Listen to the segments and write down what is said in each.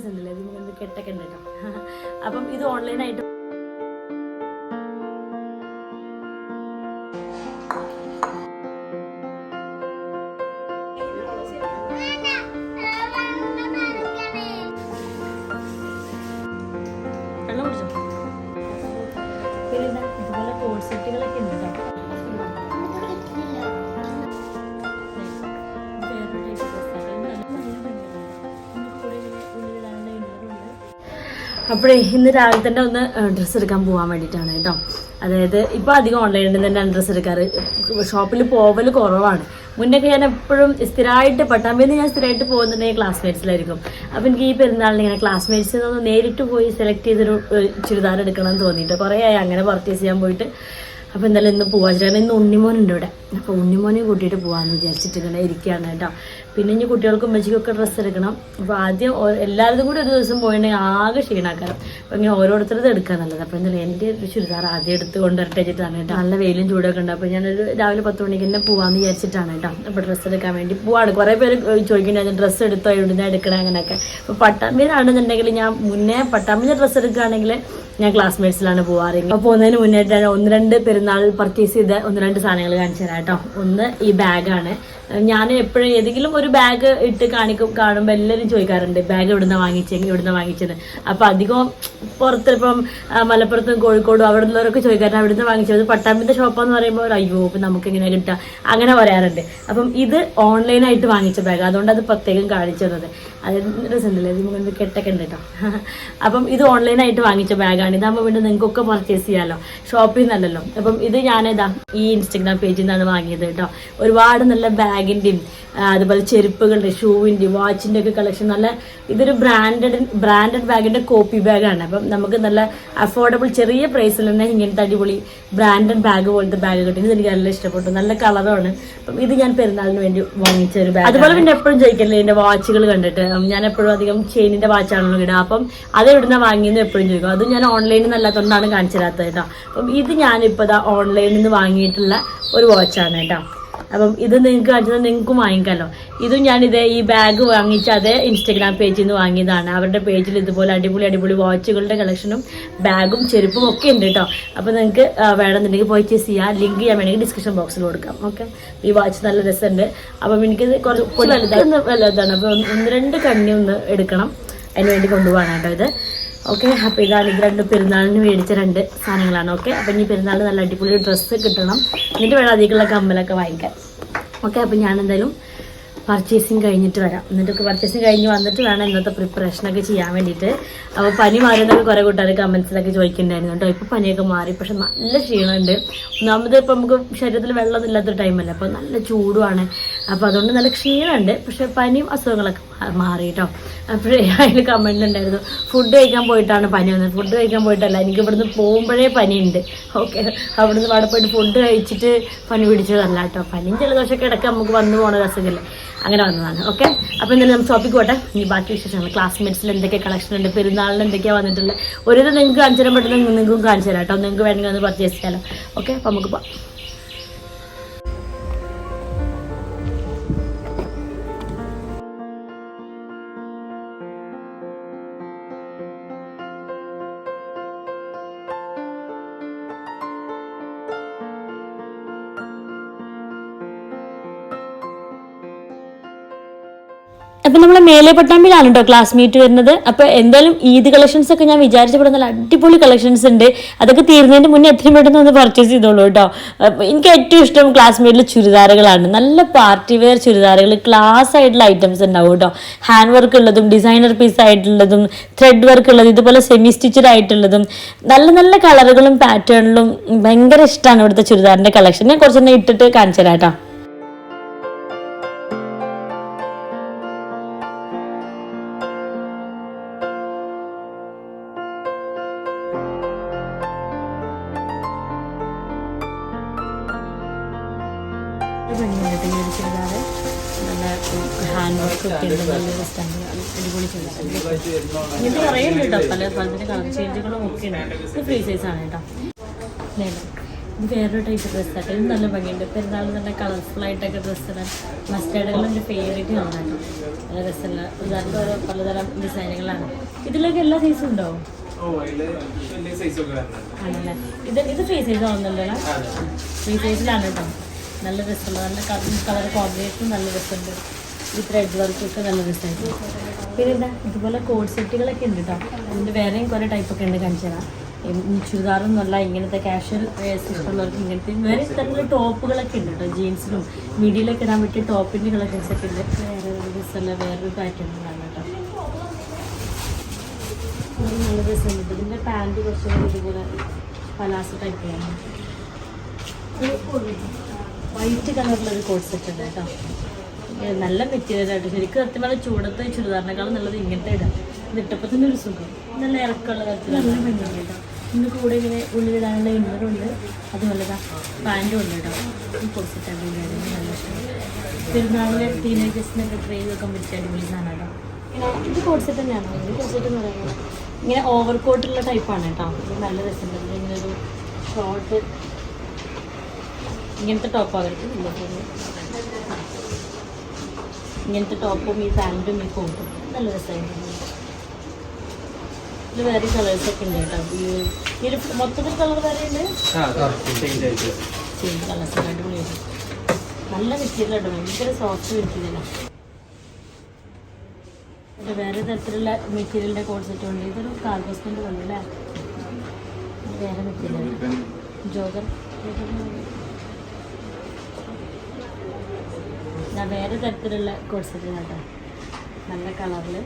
രസമുണ്ടല്ലേ ഇതിന് കെട്ടൊക്കെ ഉണ്ട് കേട്ടോ. അപ്പം ഇത് ഓൺലൈനായിട്ട് അപ്പോഴേ ഇന്ന് രാവിലെ തന്നെ ഒന്ന് ഡ്രസ്സ് എടുക്കാൻ പോകാൻ വേണ്ടിയിട്ടാണ് കേട്ടോ. അതായത് ഇപ്പോൾ അധികം ഓൺലൈനിൽ തന്നെയാണ് ഡ്രസ്സ് എടുക്കാറ്. ഷോപ്പിൽ പോവൽ കുറവാണ്. മുന്നൊക്കെ ഞാൻ എപ്പോഴും സ്ഥിരമായിട്ട് പട്ടാമ്പിന്ന് ഞാൻ സ്ഥിരമായിട്ട് പോകുന്നുണ്ടെങ്കിൽ ക്ലാസ്മേറ്റ്സിലായിരിക്കും അപ്പം എനിക്ക് ഈ പെരുന്നാളിന് ഇങ്ങനെ ക്ലാസ്മേറ്റ്സിൽ നിന്ന് നേരിട്ട് പോയി സെലക്ട് ചെയ്തൊരു ചുരിദാർ എടുക്കണം എന്ന് തോന്നിയിട്ട് കുറേ ആയി അങ്ങനെ പർച്ചേസ് ചെയ്യാൻ പോയിട്ട്. അപ്പോൾ എന്തായാലും ഇന്ന് പോവാൻ ചേട്ടാ ഇന്ന് ഉണ്ണിമോനുണ്ട് ഇവിടെ. അപ്പോൾ ഉണ്ണിമോനെയും കൂട്ടിയിട്ട് പോകാമെന്ന് വിചാരിച്ചിട്ട് ഇങ്ങനെ ഇരിക്കുകയാണ് കേട്ടോ. പിന്നെ ഇനി കുട്ടികൾക്കും ഉമ്മച്ചിക്കൊക്കെ ഡ്രസ്സ് എടുക്കണം. അപ്പോൾ ആദ്യം എല്ലാവരും കൂടി ഒരു ദിവസം പോയിട്ടുണ്ടെങ്കിൽ ആകെ ക്ഷീണാക്കണം അപ്പൊ ഇങ്ങനെ ഓരോരുത്തരത് എടുക്കാൻ നല്ലത്. അപ്പോൾ എന്തായാലും എന്റെ ഒരു ചുരിദാർ ആദ്യം എടുത്ത് കൊണ്ടുവരട്ടെ വെച്ചിട്ടാണ് കേട്ടോ. നല്ല വെയിലും ചൂടൊക്കെ ഉണ്ട്. അപ്പോൾ ഞാനൊരു രാവിലെ പത്ത് മണിക്ക് തന്നെ പോവാന്ന് വിചാരിച്ചിട്ടാണ് കേട്ടോ. അപ്പോൾ ഡ്രസ്സ് എടുക്കാൻ വേണ്ടി പോവാണ്. കുറേ പേര് ചോദിക്കുന്നുണ്ടായിരുന്നു ഡ്രസ്സ് എടുത്തോ? എവിടുന്ന എടുക്കണം? അങ്ങനെയൊക്കെ. അപ്പോൾ പട്ടാമ്പിയിലാണെന്നുണ്ടെങ്കിൽ ഞാൻ മുന്നേ പട്ടാമ്പിന്റെ ഡ്രസ്സ് എടുക്കുകയാണെങ്കിൽ ഞാൻ ക്ലാസ്മേറ്റ്സിലാണ് പോവാറ്. അപ്പോൾ പോകുന്നതിന് മുന്നേറ്റ് ഒന്ന് രണ്ട് പെരുന്നാൾ പർച്ചേസ് ചെയ്ത ഒന്ന് രണ്ട് സാധനങ്ങൾ കാണിച്ചു തരാം കേട്ടോ. ഒന്ന് ഈ ബാഗാണ് ഞാൻ എപ്പോഴും ഏതെങ്കിലും ഒരു ബാഗ് ഇട്ട് കാണിക്കും കാണുമ്പോൾ എല്ലാവരും ചോദിക്കാറുണ്ട് ബാഗ് ഇവിടുന്ന് വാങ്ങിച്ചെങ്കിൽ ഇവിടുന്ന് വാങ്ങിച്ചത് അപ്പോൾ അധികം പുറത്ത് ഇപ്പം മലപ്പുറത്തും കോഴിക്കോടും അവിടെ നിന്നവരൊക്കെ ചോദിക്കാറുണ്ട് അവിടുന്ന് വാങ്ങിച്ചത് പട്ടാമ്പിന്റെ ഷോപ്പാന്ന് പറയുമ്പോൾ അയ്യോ ഇപ്പം നമുക്ക് ഇങ്ങനെ കിട്ടുക അങ്ങനെ പറയാറുണ്ട്. അപ്പം ഇത് ഓൺലൈനായിട്ട് വാങ്ങിച്ച ബാഗ് അതുകൊണ്ട് അത് പ്രത്യേകം കാണിച്ചു തന്നത്. അത് രസമുണ്ടല്ലേ ഇത് കെട്ടൊക്കെ ഉണ്ട് കേട്ടോ. അപ്പം ഇത് ഓൺലൈനായിട്ട് വാങ്ങിച്ച ബാഗാണ് ഇതാകുമ്പോൾ വീണ്ടും നിങ്ങൾക്കൊക്കെ പർച്ചേസ് ചെയ്യാമല്ലോ ഷോപ്പിൽ നിന്നല്ലല്ലോ അപ്പം ഇത് ഞാനിതാ ഈ ഇൻസ്റ്റഗ്രാം പേജിൽ നിന്നാണ് വാങ്ങിയത് കേട്ടോ ഒരുപാട് നല്ല ബാഗിന്റെയും അതുപോലെ ചെരുപ്പുകളുടെ ഷൂവിന്റെ വാച്ചിന്റെ ഒക്കെ കളക്ഷൻ നല്ല ഇതൊരു ബ്രാൻഡഡ് ബ്രാൻഡഡ് ബാഗിന്റെ കോപ്പി ബാഗാണ് അപ്പം നമുക്ക് നല്ല അഫോർഡബിൾ ചെറിയ പ്രൈസിൽ തന്നെ ഇങ്ങനത്തെ അടിപൊളി ബ്രാൻഡഡ് ബാഗ് പോലത്തെ ബാഗ് കിട്ടി. ഇത് എനിക്ക് നല്ല ഇഷ്ടപ്പെട്ടു. നല്ല കളറാണ് അപ്പം ഇത് ഞാൻ പെരുന്നാളിന് വേണ്ടി വാങ്ങിച്ച ഒരു ബാഗ് അതുപോലെ പിന്നെ എപ്പോഴും ചോദിക്കല്ലേ എന്റെ വാച്ചുകൾ കണ്ടിട്ട്? ഞാൻ എപ്പോഴും അധികം ചെയിനിന്റെ വാച്ചാണല്ലോ ഇടുക അപ്പം അത് എവിടുന്ന വാങ്ങിയെന്ന് എപ്പോഴും ചോദിക്കും. അത് ഞാൻ ഓൺലൈനിൽ നിന്ന് അല്ലാത്തതുകൊണ്ടാണ് കാണിച്ചു തരാത്തത് കേട്ടോ. അപ്പം ഇത് ഞാനിപ്പോൾ ഇതാ ഓൺലൈനിൽ നിന്ന് വാങ്ങിയിട്ടുള്ള ഒരു വാച്ചാണ് കേട്ടോ. അപ്പം ഇത് നിങ്ങൾക്ക് കാണിച്ചത് നിങ്ങൾക്കും വാങ്ങിക്കാമല്ലോ ഇതും ഞാൻ ഇതേ ഈ ബാഗ് വാങ്ങിച്ച അതേ ഇൻസ്റ്റഗ്രാം പേജിൽ നിന്ന് വാങ്ങിയതാണ്. അവരുടെ പേജിൽ ഇതുപോലെ അടിപൊളി അടിപൊളി വാച്ചുകളുടെ കളക്ഷനും ബാഗും ചെരുപ്പും ഒക്കെ ഉണ്ട് കേട്ടോ. അപ്പോൾ നിങ്ങൾക്ക് വേണമെന്നുണ്ടെങ്കിൽ പർച്ചേസ് ചെയ്യാം. ലിങ്ക് ഞാൻ വേണമെങ്കിൽ ഡിസ്ക്രിപ്ഷൻ ബോക്സിൽ കൊടുക്കാം. ഓക്കെ ഈ വാച്ച് നല്ല രസമുണ്ട്. അപ്പം എനിക്കിത് കുറച്ച് വലുതാണ് വലുതാണ്. അപ്പോൾ ഒന്ന് രണ്ട് കണ്ണി ഒന്ന് എടുക്കണം. അതിന് വേണ്ടി കേട്ടോ ഇത്. ഓക്കെ അപ്പോൾ ഇതാണ് ഇത് രണ്ട് പെരുന്നാളിന് മേടിച്ച രണ്ട് സാധനങ്ങളാണ്. ഓക്കെ അപ്പം ഇനി പെരുന്നാളിന് നല്ല അടിപൊളി ഡ്രസ്സ് കിട്ടണം. എന്നിട്ട് വേണം അതിലേക്കുള്ള കമ്മലൊക്കെ വാങ്ങിക്കാൻ. ഓക്കെ അപ്പം ഞാൻ എന്തായാലും പർച്ചേസിങ് കഴിഞ്ഞിട്ട് വരാം. എന്നിട്ടൊക്കെ പർച്ചേസിങ് കഴിഞ്ഞ് വന്നിട്ട് വേണം ഇന്നത്തെ പ്രിപ്പറേഷനൊക്കെ ചെയ്യാൻ വേണ്ടിയിട്ട്. അപ്പോൾ പനി മാറിയെന്നൊക്കെ കുറേ കൂട്ടുകാർ കമൻസിലൊക്കെ ചോദിക്കുന്നുണ്ടായിരുന്നു കേട്ടോ. ഇപ്പോൾ പനിയൊക്കെ മാറി പക്ഷെ നല്ല ക്ഷീണമുണ്ട്. ഒന്നാമത് ഇപ്പം നമുക്ക് ശരീരത്തിൽ വെള്ളമൊന്നും ഇല്ലാത്തൊരു ടൈമല്ല അപ്പോൾ നല്ല ചൂടുമാണ്. അപ്പോൾ അതുകൊണ്ട് നല്ല ക്ഷീണമുണ്ട്. പക്ഷെ പനിയും അസുഖങ്ങളൊക്കെ മാറി കേട്ടോ അപ്പോഴേ അതിൽ കമന്റിലുണ്ടായിരുന്നു ഫുഡ് കഴിക്കാൻ പോയിട്ടാണ് പനി വന്നത്. ഫുഡ് കഴിക്കാൻ പോയിട്ടല്ല. എനിക്ക് ഇവിടുന്ന് പോകുമ്പോഴേ പനിയുണ്ട്. ഓക്കെ അവിടുന്ന് അവിടെ പോയിട്ട് ഫുഡ് കഴിച്ചിട്ട് പനി പിടിച്ചതല്ല കേട്ടോ. പനിയും ജലദോഷമൊക്കെ ഇടയ്ക്ക് നമുക്ക് വന്നു പോകണ രസമില്ല? അങ്ങനെ വന്നതാണ്. ഓക്കെ അപ്പോൾ എന്തായാലും നമുക്ക് ടോപ്പിക് പോട്ടെ. ഇനി ബാക്കി വിശേഷങ്ങൾ. ക്ലാസ്മേറ്റ്സിൽ എന്തൊക്കെ കളക്ഷൻ ഉണ്ട്? പെരുന്നാളിൽ എന്തൊക്കെയാണ് വന്നിട്ടുള്ളത്? ഒരു ഇത് നിങ്ങൾക്ക് കാണിച്ചു തരാൻ പറ്റുന്ന നിങ്ങൾക്കും കാണിച്ചു തരാം കേട്ടോ. നിങ്ങൾക്ക് വേണമെങ്കിൽ ഒന്ന് പർച്ചേസ് ചെയ്യാലോ. ഓക്കെ അപ്പോൾ നമുക്ക് പോകാം അപ്പൊ നമ്മളെ മേലെ പട്ടാമ്പിയിലാണ് കേട്ടോ ക്ലാസ് മീറ്റ് വരുന്നത്? അപ്പൊ എന്തായാലും ഈദ് കളക്ഷൻസ് ഒക്കെ ഞാൻ വിചാരിച്ചപ്പോൾ നല്ല അടിപൊളി കളക്ഷൻസ് ഉണ്ട്. അതൊക്കെ തീർന്നതിന് മുന്നേ എത്രയും പെട്ടെന്ന് ഒന്ന് പർച്ചേസ് ചെയ്തോളൂ കേട്ടോ. എനിക്ക് ഏറ്റവും ഇഷ്ടം ക്ലാസ് മീറ്റിൽ ചുരിദാറുകളാണ്. നല്ല പാർട്ടി വെയർ ചുരിദാറുകൾ ക്ലാസ് ആയിട്ടുള്ള ഐറ്റംസ് ഉണ്ടാവും കേട്ടോ. ഹാൻഡ് വർക്ക് ഉള്ളതും ഡിസൈനർ പീസ് ആയിട്ടുള്ളതും ത്രെഡ് വർക്ക് ഉള്ളതും ഇതുപോലെ സെമി സ്റ്റിച്ചഡ് ആയിട്ടുള്ളതും നല്ല നല്ല കളറുകളും പാറ്റേണിലും ഭയങ്കര ഇഷ്ടമാണ് ഇവിടുത്തെ ചുരിദാറിന്റെ കളക്ഷൻ ഞാൻ കുറച്ചെണ്ണം ഇട്ടിട്ട് കാണിച്ചു തരാം കേട്ടോ. ഉണ്ട് ഇത് വേറൊരു ടൈപ്പ് ഡ്രസ്സായിട്ട് ഇത് നല്ല ഭംഗിയുണ്ട്. പെരുന്നാൾ നല്ല കളർഫുൾ ആയിട്ടൊക്കെ ഡ്രസ്സ് ഇടാൻ. മസ്റ്റേർഡുകൾ എന്റെ ഫേവറേറ്റ് കളറാണ് നല്ല രസമുള്ള ഉദാഹരണം ഓരോ പലതരം ഡിസൈനുകളാണ്. ഇതിലൊക്കെ എല്ലാ സൈസും ഉണ്ടോ? ആണല്ലേ? ഇത് ഇത് ഫ്രീ സൈസ് ആവുന്നുണ്ടല്ലോ ഫ്രീ സൈസിലാണ് കേട്ടോ നല്ല രസമുള്ള നല്ല കളർ കോമ്പിനേഷൻ നല്ല രസമുണ്ട്. ഈ ത്രെഡ് വർക്കൊക്കെ നല്ല രസമായിട്ട്. പിന്നെ ഇതുപോലെ കോഡ് സെറ്റുകളൊക്കെ ഉണ്ട് കേട്ടോ അതിന്റെ വേറെയും കുറേ ടൈപ്പൊക്കെ ഉണ്ട് കാണിച്ചു തരാം ചുരിദാറൊന്നുമല്ല ഇങ്ങനത്തെ കാഷ്വൽ ഇഷ്ടമുള്ളവർക്ക് ഇങ്ങനത്തെ വേറെ തരത്തിലുള്ള ടോപ്പുകളൊക്കെ ഉണ്ട് കേട്ടോ ജീൻസിനും മിഡിയിലൊക്കെ ഇടാൻ പറ്റിയ ടോപ്പിന്റെ കളക്ഷൻസ് ഒക്കെ ഉണ്ട്. വേറെ രസമല്ല വേറൊരു പാറ്റേണിലാണ് കേട്ടോ. നല്ല രസമുണ്ട്. ഇതിന്റെ പാന്റ് കുറച്ചുകൂടി ഇതുപോലെ പലാസ ടൈപ്പിലാണ് വൈറ്റ് കളറിലൊരു കോട്ട് സെറ്റ് ഉണ്ട് കേട്ടോ. നല്ല മെറ്റീരിയൽ ആയിട്ട് ശരിക്കും സത്യം പറഞ്ഞാൽ ചൂടത്തെ ചുരിദാറിനേക്കാളും നല്ലത് ഇങ്ങനത്തെ ഇടാം. ഇതിട്ടപ്പോൾ തന്നെ ഒരു സുഖം. നല്ല ഇറക്കമുള്ള കാര്യത്തിൽ നല്ല ഭംഗിയാണ് കേട്ടോ. ഇതിന്റെ കൂടെ ഇങ്ങനെ ഉള്ളിലിടാനുള്ള ഇന്നറും ഉണ്ട്. അതുപോലെ ഇതാ പാന്റും ഉണ്ട് കേട്ടോ. ഈ കോട്ട് സെറ്റ് അടിപൊളിയാണ് നല്ല ഇഷ്ടമാണ് പെരുന്നാളിലെ ടീനേജേഴ്സിനൊക്കെ ട്രൈ ചെയ്ത് വെക്കാൻ പറ്റിയ അടിപൊളി സാധനം കേട്ടോ. ഇത് കൊടുത്തിട്ട് തന്നെയാണോ? ഇത് കൊടുത്തിട്ട് എന്ന് പറയുന്നത്? ഇങ്ങനെ ഓവർ കോട്ടുള്ള ടൈപ്പാണ് കേട്ടോ. ഇത് നല്ല രസമുണ്ട്. ഇങ്ങനെ ഒരു ഷോർട്ട് ഇങ്ങനത്തെ ടോപ്പ് അവർക്ക് ഇല്ല തോന്നുന്നു. ഇങ്ങനത്തെ ടോപ്പും ഈ പാന്റും ഈ കോട്ടും നല്ല രസമായിരുന്നു വേറെ കളേഴ്സൊക്കെ ഉണ്ട് കേട്ടോ. ഈ ഈ ഒരു മൊത്തത്തിൽ കളർ വേറെ ഉണ്ട്? ആ ചേഞ്ച് ആയിട്ട്. സെയിം കളേഴ്സ് അടിപൊളിയായിട്ട്. നല്ല മെറ്റീരിയൽ ഉണ്ട് ഭയങ്കര സോഫ്റ്റ് മെറ്റീരിയലാണ് ഇത് വേറെ തരത്തിലുള്ള മെറ്റീരിയലിന്റെ കോൺസെപ്റ്റ് ഉണ്ട്. ഇതൊരു കാർഗോസ്റ്റിന്റെ പോലെ അല്ലേ? വേറെ മെറ്റീരിയൽ. ജോഗർ വേറെ തരത്തിലുള്ള കോൺസെപ്റ്റ് കേട്ടോ നല്ല കളറിൽ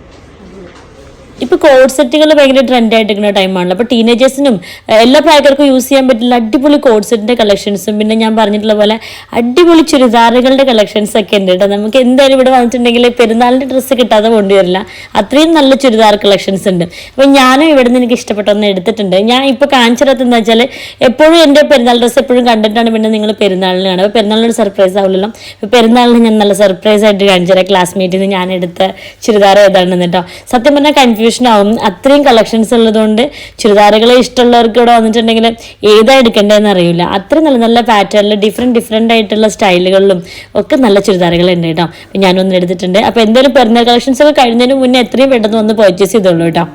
ഇപ്പോൾ കോഡ് സെറ്റുകൾ ഭയങ്കര ട്രെൻഡ് ആയിട്ടിരിക്കുന്ന ടൈമാണല്ലോ അപ്പോൾ ടീനേജേഴ്സിനും എല്ലാ പ്രായക്കാർക്കും യൂസ് ചെയ്യാൻ പറ്റുന്ന അടിപൊളി കോഡ് സെറ്റിന്റെ കളക്ഷൻസും പിന്നെ ഞാൻ പറഞ്ഞിട്ടുള്ള പോലെ അടിപൊളി ചുരിദാറുകളുടെ കളക്ഷൻസ് ഒക്കെ ഉണ്ട് കേട്ടോ. നമുക്ക് എന്തായാലും ഇവിടെ വന്നിട്ടുണ്ടെങ്കിൽ പെരുന്നാളിന്റെ ഡ്രസ്സ് കിട്ടാതെ കൊണ്ടുവരില്ല. അത്രയും നല്ല ചുരിദാർ കളക്ഷൻസ് ഉണ്ട്. അപ്പോൾ ഞാനും ഇവിടെ നിന്ന് എനിക്ക് ഇഷ്ടപ്പെട്ടൊന്ന് എടുത്തിട്ടുണ്ട്. ഞാൻ ഇപ്പോൾ കാണിച്ചിടത്ത് എന്താ വെച്ചാൽ എപ്പോഴും എന്റെ പെരുന്നാൾ ഡ്രസ്സ് എപ്പോഴും കണ്ടിട്ടാണ് പിന്നെ നിങ്ങൾ പെരുന്നാളിന് കാണുക. അപ്പോൾ പെരുന്നാളിനൊരു സർപ്രൈസ് ആവില്ലല്ലോ അപ്പോൾ പെരുന്നാളിന് ഞാൻ നല്ല സർപ്രൈസ് ആയിട്ട് കാണിച്ചു തരാം. ക്ലാസ്മേറ്റിൽ നിന്ന് ഞാൻ എടുത്ത ചുരിദാർ ഏതാണെന്ന് കേട്ടോ. സത്യം പറഞ്ഞാൽ കൺഫ്യൂഷൻ ആവും. അത്രയും കളക്ഷൻസ് ഉള്ളതുകൊണ്ട് ചുരിദാറുകളെ ഇഷ്ടമുള്ളവർക്ക് ഇവിടെ വന്നിട്ടുണ്ടെങ്കിൽ ഏതാ എടുക്കേണ്ടതെന്ന് അറിയില്ല. അത്ര നല്ല നല്ല പാറ്റേണിൽ ഡിഫറെന്റ് ഡിഫറെന്റ് ആയിട്ടുള്ള സ്റ്റൈലുകളിലും ഒക്കെ നല്ല ചുരിദാറുകൾ ഉണ്ട് കേട്ടോ. ഞാനൊന്ന് എടുത്തിട്ടുണ്ട്. അപ്പോൾ എന്തെങ്കിലും പെരുന്നാൾ കളക്ഷൻസ് ഒക്കെ കഴിഞ്ഞതിന് മുന്നേ എത്രയും പെട്ടെന്ന് വന്ന് പർച്ചേസ് ചെയ്തോളൂ കേട്ടോ.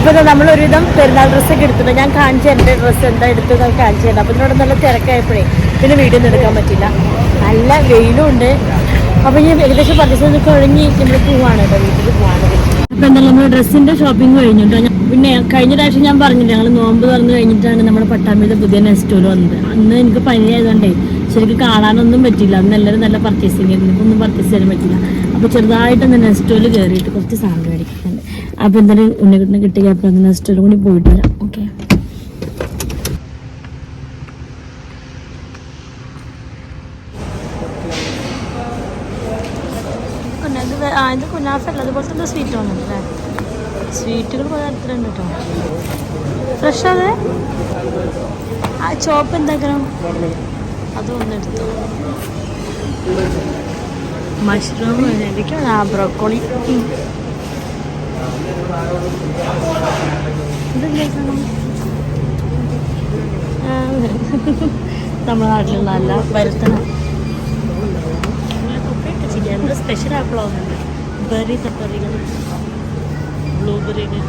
അപ്പോൾ നമ്മളൊരുവിധം പെരുന്നാൾ ഡ്രസ്സൊക്കെ എടുത്തിട്ട് ഞാൻ കാണിച്ചു എന്റെ ഡ്രസ്സ് എന്താ എടുത്തത് കാണിച്ചു തരണം അപ്പോൾ ഇതിനോട് നല്ല തിരക്കായപ്പോഴേ പിന്നെ വീഡിയോ ഒന്നും എടുക്കാൻ പറ്റില്ല. നല്ല വെയിലും ഉണ്ട്. അപ്പോൾ ഞാൻ ഏകദേശം പർച്ചേസ് കഴിഞ്ഞ് നമ്മൾ പോവാണ് കേട്ടോ വീട്ടിൽ പോവാണ്. അപ്പോൾ എന്തായാലും നമ്മൾ ഡ്രസ്സിന്റെ ഷോപ്പിംഗ് കഴിഞ്ഞു കേട്ടോ. പിന്നെ കഴിഞ്ഞ പ്രാവശ്യം ഞാൻ പറഞ്ഞില്ല ഞങ്ങൾ നോമ്പ് തുറന്ന് കഴിഞ്ഞിട്ടാണ് നമ്മുടെ പട്ടാമ്പിയുടെ പുതിയ നെസ്റ്റോർ വന്നത്. അന്ന് എനിക്ക് പനി ആയതുകൊണ്ടേ ശരിക്കും കാണാനൊന്നും പറ്റില്ല അന്ന് എല്ലാവരും നല്ല പർച്ചേസിങ് ആയിരുന്നു. ഒന്നും പർച്ചേസ് ചെയ്യാൻ പറ്റില്ല അപ്പോൾ ചെറുതായിട്ടൊന്ന് നെസ്റ്റോറിൽ കയറിയിട്ട് കുറച്ച് സാധനം മേടിക്കുന്നുണ്ട് അപ്പോൾ എന്തായാലും ഉണ്ണിക്കുട്ടിനെ കിട്ടിയ അപ്പോൾ അങ്ങനെ നെസ്റ്റോയിൽ കൂടി പോയിട്ട് വരാം. ഓക്കെ കേട്ടോ മഷ്റൂം ആ ബ്രോക്കോളി നമ്മുടെ നാട്ടിലുള്ള അല്ല വരുത്തണം. സ്പെഷ്യൽ ആപ്പിളാവുന്നുണ്ട് ബെറി തപ്പറികൾ ബ്ലൂബെറികൾ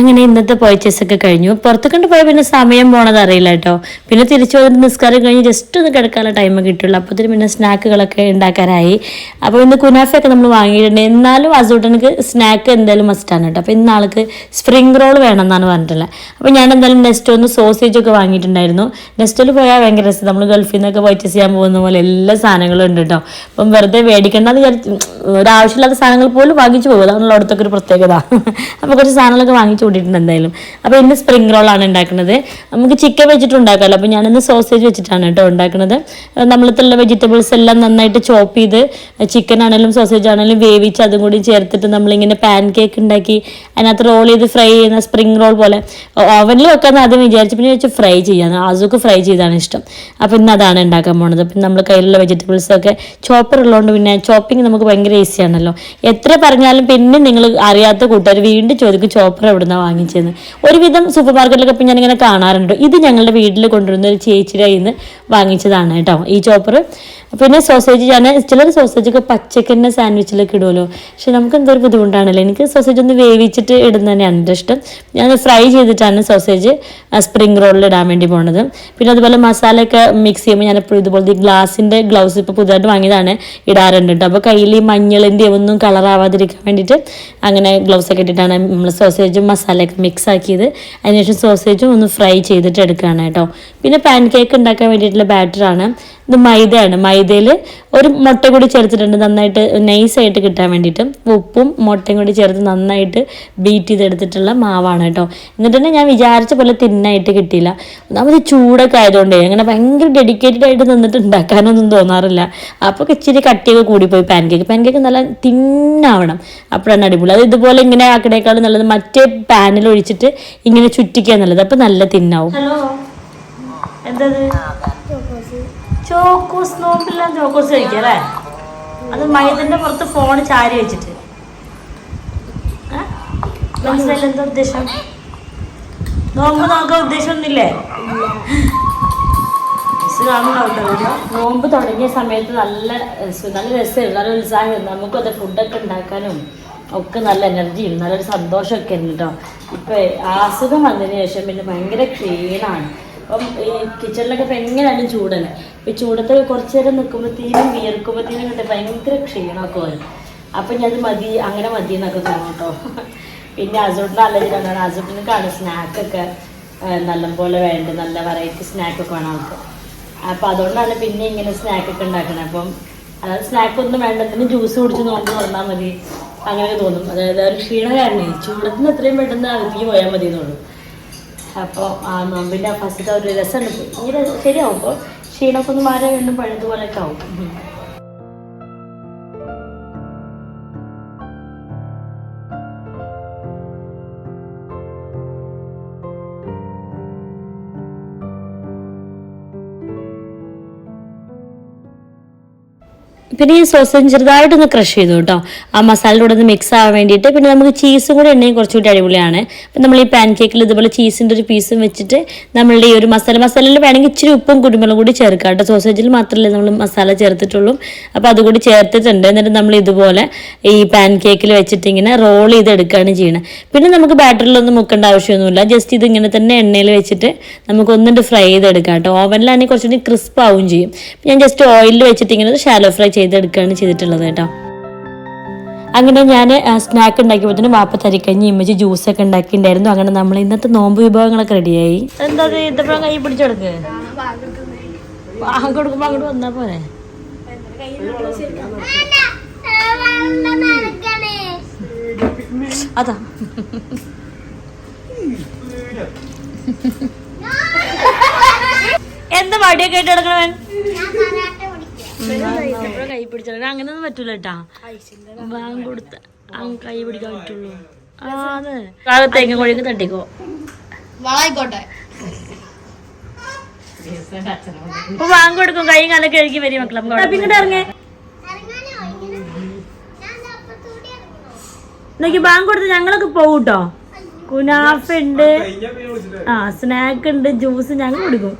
അങ്ങനെ ഇന്നത്തെ പർച്ചേസ് ഒക്കെ കഴിഞ്ഞു. പുറത്തു കണ്ട് പോയാൽ പിന്നെ സമയം പോണത് അറിയില്ല കേട്ടോ. പിന്നെ തിരിച്ചു വന്നിട്ട് നിസ്കാരം കഴിഞ്ഞ് ജസ്റ്റ് ഒന്ന് കിടക്കാനുള്ള ടൈം കിട്ടുള്ളൂ. അപ്പോഴത്തേന് പിന്നെ സ്നാക്കുകളൊക്കെ ഉണ്ടാക്കാനായി. അപ്പോൾ ഇന്ന് കുനാഫയൊക്കെ നമ്മൾ വാങ്ങിയിട്ടുണ്ട്. എന്നാലും അസൂട്ടനക്ക് സ്നാക്ക് എന്തായാലും മസ്റ്റാണ് കേട്ടോ. അപ്പോൾ ഇന്നാൾക്ക് സ്പ്രിംഗ് റോൾ വേണമെന്നാണ് പറഞ്ഞിട്ടുള്ളത് അപ്പോൾ ഞാൻ എന്തായാലും നെക്സ്റ്റ് ഒന്ന് സോസേജ് ഒക്കെ വാങ്ങിയിട്ടുണ്ടായിരുന്നു. നെക്സ്റ്റിൽ പോയാൽ ഭയങ്കര രസം. നമ്മൾ ഗൾഫിൽ നിന്നൊക്കെ പർച്ചേസ് ചെയ്യാൻ പോകുന്ന പോലെ എല്ലാ സാധനങ്ങളും ഉണ്ട് കേട്ടോ. അപ്പം വെറുതെ മേടിക്കേണ്ടെന്ന് വിചാരിച്ച് ഒരാവശ്യമില്ലാത്ത സാധനങ്ങൾ പോലും വാങ്ങിച്ചു പോകും. അതാണല്ലോ അവിടുത്തെ ഒരു പ്രത്യേകത. അപ്പോൾ കുറച്ച് സാധനങ്ങളൊക്കെ വാങ്ങിച്ചു കൂട്ടിയിട്ടുണ്ട് എന്തായാലും. അപ്പോൾ ഇന്ന് സ്പ്രിംഗ് റോളാണ് ഉണ്ടാക്കുന്നത്. നമുക്ക് ചിക്കൻ വെച്ചിട്ട് ഉണ്ടാക്കാമല്ലോ അപ്പോൾ ഞാനിന്ന് സോസേജ് വെച്ചിട്ടാണ് കേട്ടോ ഉണ്ടാക്കുന്നത്. നമ്മളത്തുള്ള വെജിറ്റബിൾസ് എല്ലാം നന്നായിട്ട് ചോപ്പ് ചെയ്ത് ചിക്കൻ ആണെങ്കിലും സോസേജ് ആണെങ്കിലും വേവിച്ച് അതും കൂടി ചേർത്തിട്ട് നമ്മളിങ്ങനെ പാൻ കേക്ക് ഉണ്ടാക്കി അതിനകത്ത് റോൾ ചെയ്ത് ഫ്രൈ ചെയ്യുന്ന സ്പ്രിംഗ് റോൾ പോലെ. ഓവനിൽ വെക്കാന്ന് ആദ്യം വിചാരിച്ചു പിന്നെ വെച്ച് ഫ്രൈ ചെയ്യാന്ന്. ആസുക്ക് ഫ്രൈ ചെയ്താണ് ഇഷ്ടം. അപ്പോൾ ഇന്ന് അതാണ് ഉണ്ടാക്കാൻ പോണത്. പിന്നെ നമ്മൾ കയ്യിലുള്ള വെജിറ്റബിൾസ് ഒക്കെ ചോപ്പർ ഉള്ളതുകൊണ്ട് പിന്നെ ചോപ്പിംഗ് നമുക്ക് ഭയങ്കര ഈസിയാണല്ലോ എത്ര പറഞ്ഞാലും പിന്നെ നിങ്ങൾ അറിയാത്ത കൂട്ടുകാർ വീണ്ടും ചോദിക്കും ചോപ്പർ എവിടുന്നാണ് വാങ്ങിച്ചതെന്ന് ഒരുവിധം സൂപ്പർ മാർക്കറ്റിലൊക്കെ ഇപ്പം ഞാനിങ്ങനെ കാണാറുണ്ട്. ഇത് ഞങ്ങളുടെ വീട്ടിൽ കൊണ്ടുവരുന്ന ഒരു ചേച്ചിയുടെ കയ്യിൽ നിന്ന് വാങ്ങിച്ചതാണ് കേട്ടോ. ഈ ചോപ്പർ പിന്നെ സോസേജ് ഞാൻ ചിലർ സോസേജ് ഒക്കെ പച്ചക്ക് തന്നെ സാൻഡ്വിച്ചിലൊക്കെ ഇടുമല്ലോ പക്ഷെ നമുക്ക് എന്തൊരു ബുദ്ധിമുട്ടാണല്ലോ. എനിക്ക് സോസേജ് ഒന്ന് വേവിച്ചിട്ട് ഇടുന്നത് തന്നെയാണ് എന്റെ ഇഷ്ടം. ഞാൻ ഫ്രൈ ചെയ്തിട്ടാണ് സോസേജ് സ്പ്രിംഗ് റോളിൽ ഇടാൻ വേണ്ടി പോണത്. പിന്നെ അതുപോലെ മസാലയൊക്കെ മിക്സ് ചെയ്യുമ്പോൾ ഞാൻ എപ്പോഴും ഇതുപോലത്തെ ഗ്ലാസിന്റെ ഗ്ലൗസ് ഇപ്പോൾ പുതുതായിട്ട് വാങ്ങിയതാണ് ഇടാറുണ്ട് കേട്ടോ അപ്പോൾ കയ്യിൽ ഈ മഞ്ഞളിന്റെ ഒന്നും കളറാവാതിരിക്കാൻ വേണ്ടിയിട്ട് അങ്ങനെ ഗ്ലൗസ് ഒക്കെ ഇട്ടിട്ടാണ് നമ്മൾ സോസേജും മസാലയൊക്കെ മിക്സ് ആക്കിയത്. അതിനുശേഷം സോസേജും ഒന്ന് ഫ്രൈ ചെയ്തിട്ട് എടുക്കുകയാണ് കേട്ടോ പിന്നെ പാൻ കേക്ക് ഉണ്ടാക്കാൻ വേണ്ടിയിട്ടുള്ള ബാറ്ററാണ് ഇത് മൈദയാണ്. മൈദയിൽ ഒരു മുട്ട കൂടി ചേർത്തിട്ടുണ്ട് നന്നായിട്ട് നൈസായിട്ട് കിട്ടാൻ വേണ്ടിയിട്ട്. ഉപ്പും മുട്ടയും കൂടി ചേർത്ത് നന്നായിട്ട് ബീറ്റ് ചെയ്തെടുത്തിട്ടുള്ള മാവാണ് കേട്ടോ. എന്നിട്ട് തന്നെ ഞാൻ വിചാരിച്ച പോലെ തിന്നായിട്ട് കിട്ടിയില്ല. ഒന്നാമത് ചൂടൊക്കെ ആയതുകൊണ്ട് അങ്ങനെ ഭയങ്കര ഡെഡിക്കേറ്റഡ് ആയിട്ട് നിന്നിട്ട് ഉണ്ടാക്കാനൊന്നും തോന്നാറില്ല. അപ്പോൾ ഇച്ചിരി കട്ടിയൊക്കെ കൂടിപ്പോയി പാൻ കേക്ക് പാൻ കേക്ക് നല്ല തിന്നാവണം. അപ്പോഴാണ് അടിപൊളി. അത് ഇതുപോലെ ഇങ്ങനെ ആക്കണേക്കാളും നല്ലത് മറ്റേ പാനിൽ ഒഴിച്ചിട്ട് ഇങ്ങനെ ചുറ്റിക്കാൻ നല്ലത്. അപ്പോൾ നല്ല തിന്നാവും. ഹലോ എന്താ ചോക്കോസ് നോമ്പില്ല ചോക്കോസ് കഴിക്കാം അല്ലേ? അത് മൈദന്റെ പുറത്ത് ഫോൺ ചാരി വെച്ചിട്ട്. എന്താ ഉദ്ദേശം? നോമ്പ് നോക്കാൻ ഉദ്ദേശമൊന്നുമില്ലേ. നോമ്പ് തുടങ്ങിയ സമയത്ത് നല്ല നല്ല രസമായിരുന്നു നല്ല ഉത്സാഹമായിരുന്നു. നമുക്കും അതെ ഫുഡൊക്കെ ഉണ്ടാക്കാനും ഒക്കെ നല്ല എനർജിയും നല്ലൊരു സന്തോഷമൊക്കെ ആയിരുന്നു കേട്ടോ ഇപ്പൊ ആസുഖം വന്നതിന് ശേഷം പിന്നെ ഭയങ്കര ക്ഷീണമാണ് അപ്പം ഈ കിച്ചണിലൊക്കെ ഇപ്പം എങ്ങനെയാലും ചൂടന് ഇപ്പം ചൂടത്ത് കുറച്ച് നേരം നിൽക്കുമ്പോഴത്തേനും വിയർക്കുമ്പോഴത്തേനും കിട്ടും ഭയങ്കര ക്ഷീണമൊക്കെ വരും. അപ്പം ഞാൻ മതി അങ്ങനെ മതി എന്നൊക്കെ തോന്നും കേട്ടോ. പിന്നെ അസോട്ടിന് ആലോചിച്ചിട്ടാണ് അസോട്ടിന് കാണും സ്നാക്കൊക്കെ നല്ലപോലെ വേണ്ട നല്ല വെറൈറ്റി സ്നാക്കൊക്കെ വേണം അവർക്ക്. അപ്പം അതുകൊണ്ടാണ് പിന്നെ ഇങ്ങനെ സ്നാക്കൊക്കെ ഉണ്ടാക്കുന്നത് അപ്പം അതായത് സ്നാക്കൊന്നും വേണ്ട പിന്നെ ജ്യൂസ് കുടിച്ച് നോക്കി തുറന്നാൽ മതി. അങ്ങനെ തോന്നും. അതായത് ഒരു ക്ഷീണകാരണേ ചൂടത്തിന് എത്രയും പെട്ടെന്ന് അകത്തേക്ക് പോയാൽ മതി എന്നുള്ളൂ അപ്പോൾ ആ നോമ്പിന്റെ ഫസ്റ്റത്തെ ഒരു രസമുണ്ട്. ഇങ്ങനെ ശരിയാവും അപ്പോൾ ക്ഷീണമൊക്കെ ഒന്ന് മാറി വീണ്ടും പഴയതുപോലെയൊക്കെ ആവും. പിന്നെ ഈ സോസേജ് ചെറുതായിട്ടൊന്ന് ക്രഷ് ചെയ്തു കേട്ടോ. ആ മസാലയുടെ കൂടെ ഒന്ന് മിക്സ് ആവാൻ വേണ്ടിയിട്ട്. പിന്നെ നമുക്ക് ചീസും കൂടെ എണ്ണയും കുറച്ചുകൂടി അടിപൊളിയാണ്. അപ്പം നമ്മൾ ഈ പാൻ കേക്കിൽ ഇതുപോലെ ചീസിന്റെ ഒരു പീസും വെച്ചിട്ട് നമ്മളുടെ ഈ ഒരു മസാല മസാലയിൽ വേണമെങ്കിൽ ഇച്ചിരി ഉപ്പും കുരുമുളകും കൂടി ചേർക്കാം കേട്ടോ. സോസേജിൽ മാത്രമല്ലേ നമ്മൾ മസാല ചേർത്തിട്ടുള്ളൂ. അപ്പോൾ അതുകൂടി ചേർത്തിട്ടുണ്ട്. എന്നിട്ട് നമ്മൾ ഇതുപോലെ ഈ പാൻ കേക്കിൽ വെച്ചിട്ട് ഇങ്ങനെ റോൾ ചെയ്തെടുക്കുകയാണ് ചെയ്യുന്നത്. പിന്നെ നമുക്ക് ബാറ്ററിലൊന്നും മുക്കേണ്ട ആവശ്യമൊന്നുമില്ല. ജസ്റ്റ് ഇത് ഇങ്ങനെ തന്നെ എണ്ണയിൽ വെച്ചിട്ട് നമുക്ക് ഒന്നിട്ട് ഫ്രൈ ചെയ്തെടുക്കാം കേട്ടോ. ഓവനിലാണെങ്കിൽ കുറച്ചുകൂടി ക്രിസ്പ് ആവുകയും ചെയ്യും. ഞാൻ ജസ്റ്റ് ഓയിലിൽ വെച്ചിട്ട് ഇങ്ങനെ ഷാലോ ഫ്രൈ ചെയ്തെടുക്കുകയാണ് ചെയ്തിട്ടുള്ളത് കേട്ടോ. അങ്ങനെ ഞാൻ സ്നാക്ക് ഉണ്ടാക്കിയപ്പോഴത്തേനും വാപ്പ തരിക്കഞ്ഞി ജ്യൂസ് ജ്യൂസൊക്കെ ഉണ്ടാക്കിയിട്ടുണ്ടായിരുന്നു. അങ്ങനെ നമ്മൾ ഇന്നത്തെ നോമ്പ് വിഭവങ്ങളൊക്കെ റെഡിയായി എന്താ പാടിയൊക്കെ കൈ പിടിച്ചെടുക്ക് വാങ്ങ് കൊടുക്കുമ്പോൾ അങ്ങോട്ട് വന്നാൽ പോരെ. അതാ. എന്താ വടിയൊക്കെ ആയിട്ട് കിടക്കണവൻ? കൈ പിടിച്ചാൽ അങ്ങനെയൊന്നും പറ്റൂല കേട്ടാ. ബാങ്ക് കൊടുത്ത അങ്ങ് കൈ പിടിക്കാൻ പറ്റുള്ളൂ. ആ അതെ തേങ്ങ കൊഴിക്ക് തട്ടിക്കോ. വളായിക്കോട്ടെ ഇപ്പൊ ബാങ്ക് കൊടുക്കും. കൈ കാലൊക്കെ കഴുകി വരും മക്കളെ. പിന്നീട് ഇറങ്ങേ. എന്നൊക്കെ ബാങ്ക് കൊടുത്ത് ഞങ്ങളൊക്കെ പോകും കേട്ടോ കുനാഫ ഉണ്ട് ആ സ്നാക്ക് ഉണ്ട് ജ്യൂസ് ഞങ്ങൾ കൊടുക്കും.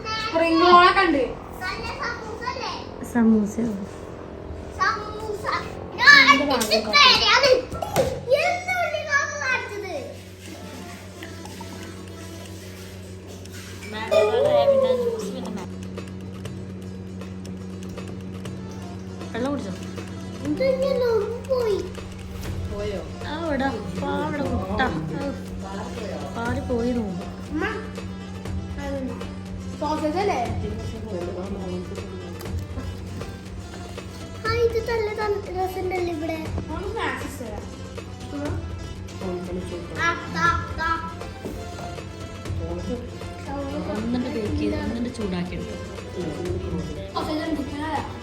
സ്പ്രിംഗ് റോളൊക്കെ ഉണ്ട് സമൂസ สูดาเก็ต ต่อใจจนถึงไม่ได้อะ